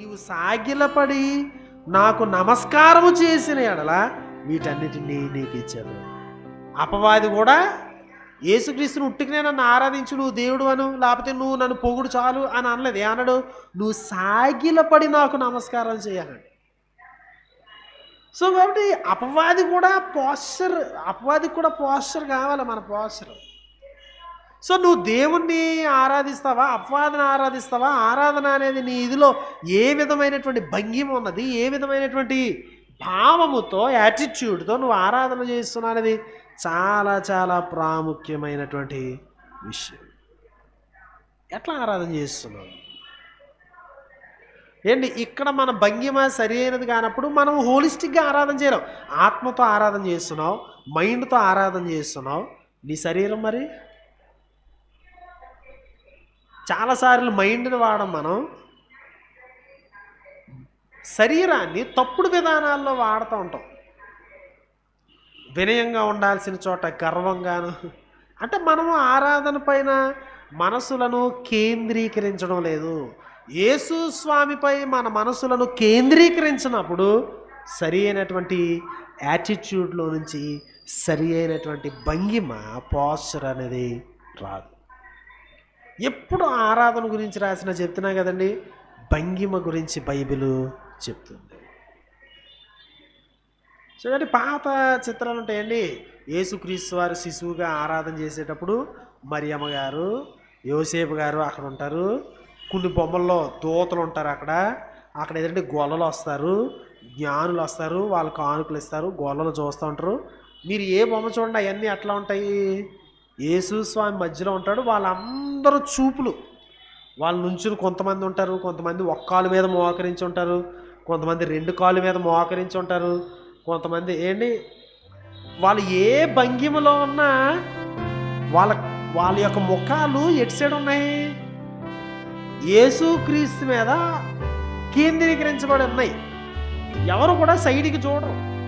నీవు సాగిలపడి నాకు నమస్కారము చేసిన ఎడల వీటన్నిటినీ నీకు ఇచ్చాను అపవాది కూడా యేసుక్రీస్తుని ఉట్టికనే నన్ను ఆరాధించు నువ్వు దేవుడు అను లేకపోతే నువ్వు నన్ను పొగుడు చాలు అని అనలేదు. ఏమన్నాడు నువ్వు సాగిలపడి నాకు నమస్కారం చేయాలండి సో కాబట్టి అపవాది కూడా పోస్చర్ అపవాదికి కూడా పోస్చర్ కావాలి మన పోస్చర్ సో నువ్వు దేవుణ్ణి ఆరాధిస్తావా? అపవాదిని ఆరాధిస్తావా? ఆరాధన అనేది నీ ఇదిలో ఏ విధమైనటువంటి భంగిమ ఉన్నది? ఏ విధమైనటువంటి భావముతో యాటిట్యూడ్తో నువ్వు ఆరాధన చేస్తున్నావు అనేది చాలా చాలా ప్రాముఖ్యమైనటువంటి విషయం. ఎట్లా ఆరాధన చేస్తున్నావు? ఏంటి? ఇక్కడ మన భంగిమ సరైనది కానప్పుడు మనం హోలిస్టిక్గా ఆరాధన చేయలేం. ఆత్మతో ఆరాధన చేస్తున్నావు మైండ్తో ఆరాధన చేస్తున్నావు. నీ శరీరం మరి? చాలాసార్లు మైండ్ని వాడం మనం. శరీరాన్ని తప్పుడు విధానాల్లో వాడుతూ ఉంటాం. వినయంగా ఉండాల్సిన చోట గర్వంగాను. అంటే మనము ఆరాధన పైన మనసులను కేంద్రీకరించడం లేదు. యేసు స్వామిపై మన మనసులను కేంద్రీకరించినప్పుడు సరి అయినటువంటి యాటిట్యూడ్లో నుంచి సరి అయినటువంటి భంగిమ పోస్చర్ అనేది రాదు. ఎప్పుడు ఆరాధన గురించి రాసిన చెప్తున్నా కదండి భంగిమ గురించి బైబిల్ చెప్తుంది. చూడండి పాత చిత్రాలు ఉంటాయండి. యేసుక్రీస్తు వారు శిశువుగా ఆరాధన చేసేటప్పుడు మరియమ్మ గారు యోసేపు గారు అక్కడ ఉంటారు. కొన్ని బొమ్మల్లో దూతలు ఉంటారు అక్కడ. అక్కడ ఏదంటే గొల్లలు వస్తారు జ్ఞానులు వస్తారు వాళ్ళు కానుకలు ఇస్తారు గొల్లలు చూస్తూ ఉంటారు. మీరు ఏ బొమ్మ చూడండి అవన్నీ ఎట్లా ఉంటాయి? యేసు స్వామి మధ్యలో ఉంటాడు. వాళ్ళందరూ చూపులు. వాళ్ళ నుంచి కొంతమంది ఉంటారు. కొంతమంది ఒక్క కాలు మీద మోకరించి ఉంటారు. కొంతమంది రెండు కాలు మీద మోకరించి ఉంటారు. కొంతమంది ఏంటి? వాళ్ళు ఏ భంగిమలో ఉన్నా వాళ్ళ వాళ్ళ యొక్క ముఖాలు ఎటు సైడ్ ఉన్నాయి? యేసు క్రీస్తు మీద కేంద్రీకరించబడి ఉన్నాయి. ఎవరు కూడా సైడ్కి చూడరు.